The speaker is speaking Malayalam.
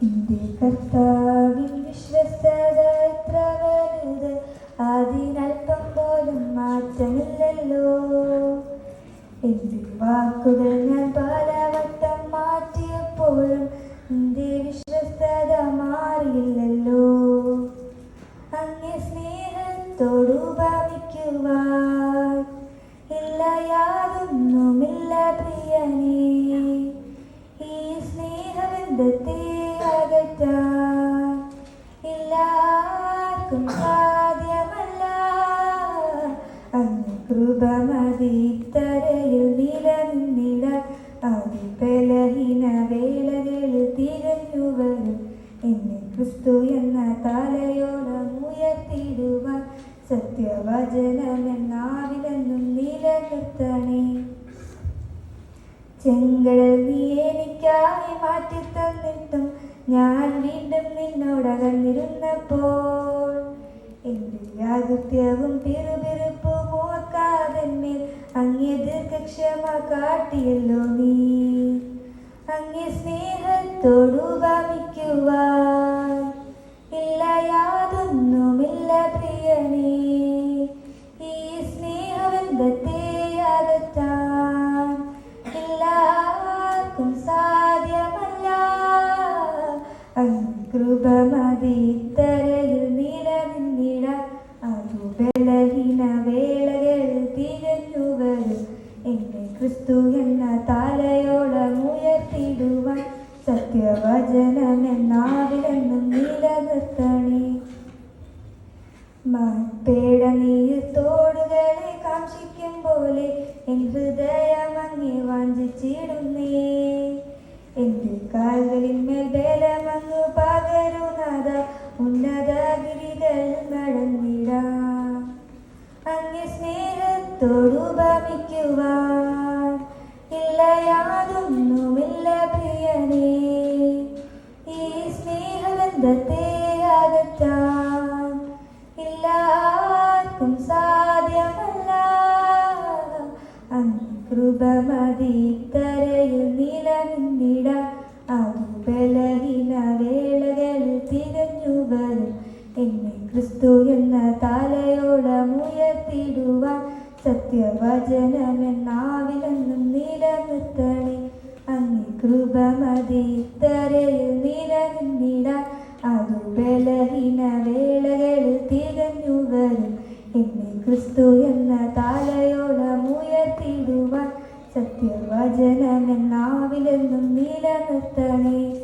എന്റെ കർത്താവിൻ വിശ്വസ്തത വലുത് അതിനൽപ്പം പോലും മാറ്റമില്ലല്ലോ. എന്റെ വാക്കുകൾ ഞാൻ പലവട്ടം മാറ്റിയപ്പോഴും എന്റെ വിശ്വസ്തത മാറിയില്ലല്ലോ. അങ്ങേ സ്നേഹത്തോടു ഭവിക്കുവാൻ ഇല്ല യാതൊന്നുമില്ല സ്നേഹബന്ധത്തെ അകറ്റാൻ സാധ്യമല്ല. അങ്ങ് നിലനിന്നിട അതിബലഹീന വേളകളിൽ തിരഞ്ഞു എന്നെ ക്രിസ്തു എന്ന തലയോളം ഉയർത്തിടുവാൻ സത്യവചനമെന്നാവിലെന്നും നിലനിർത്തണേ. ചെങ്കടൽ നീ എനിക്കായി മാറ്റി തന്നിട്ടും ഞാൻ വീണ്ടും നിന്നോടകന്നിരുന്നപ്പോൾ എന്റെ യാഗത്യവും പിറുപിറുപ്പും ഓർക്കാതന്മേൽ അങ്ങേ ദീർഘക്ഷമ കാട്ടിയല്ലോ നീ. അങ്ങേ സ്നേഹത്തോടു ഭവിക്കുവാൻ ഇല്ല യാതൊന്നുമില്ല കൃപമതി തരയിൽ നിലനിന്നിട അതു ബലഹീന വേളകൾ തികഞ്ഞു വരും എന്നെ ക്രിസ്തു എന്ന തലയോളം ഉയർത്തിടുവാൻ സത്യവചനമെന്നാവിലെന്നും നിലനിർത്തണേ. മാപ്പേട നീർത്തോടുകളെ കാക്ഷിക്കും പോലെ എൻ ഹൃദയം അങ്ങി വാഞ്ചിച്ചിടുന്നേ. എന്റെ കാൽകളിന്മേൽ സ്നേഹത്തോടു ഭമിക്കുവാൻ ഇല്ല യാതൊന്നുമില്ല പ്രിയനേ. ഈ സ്നേഹബന്ധത്തെ അകറ്റാൻ ഇല്ല ആർക്കും സാധ്യമല്ല. കൃപമതി തരയിൽ നിലനിന്നിട അതു ബലഹീന തിരഞ്ഞു വരും. എന്നെ ക്രിസ്തു എന്ന തലയോളം ഉയർത്തിടുവാൻ സത്യവചനമെന്നാവിലെന്നും നിലനിർത്തണേ. അങ്ങ് കൃപമതി തരയിൽ നിലനിന്നിട അതു ബലഹീന വേളകളിൽ തികഞ്ഞു വരും. എന്നെ ക്രിസ്തു എന്ന താലയോളം സത്യവചനമെന്നാവിലെന്നും നിലനിർത്തണേ.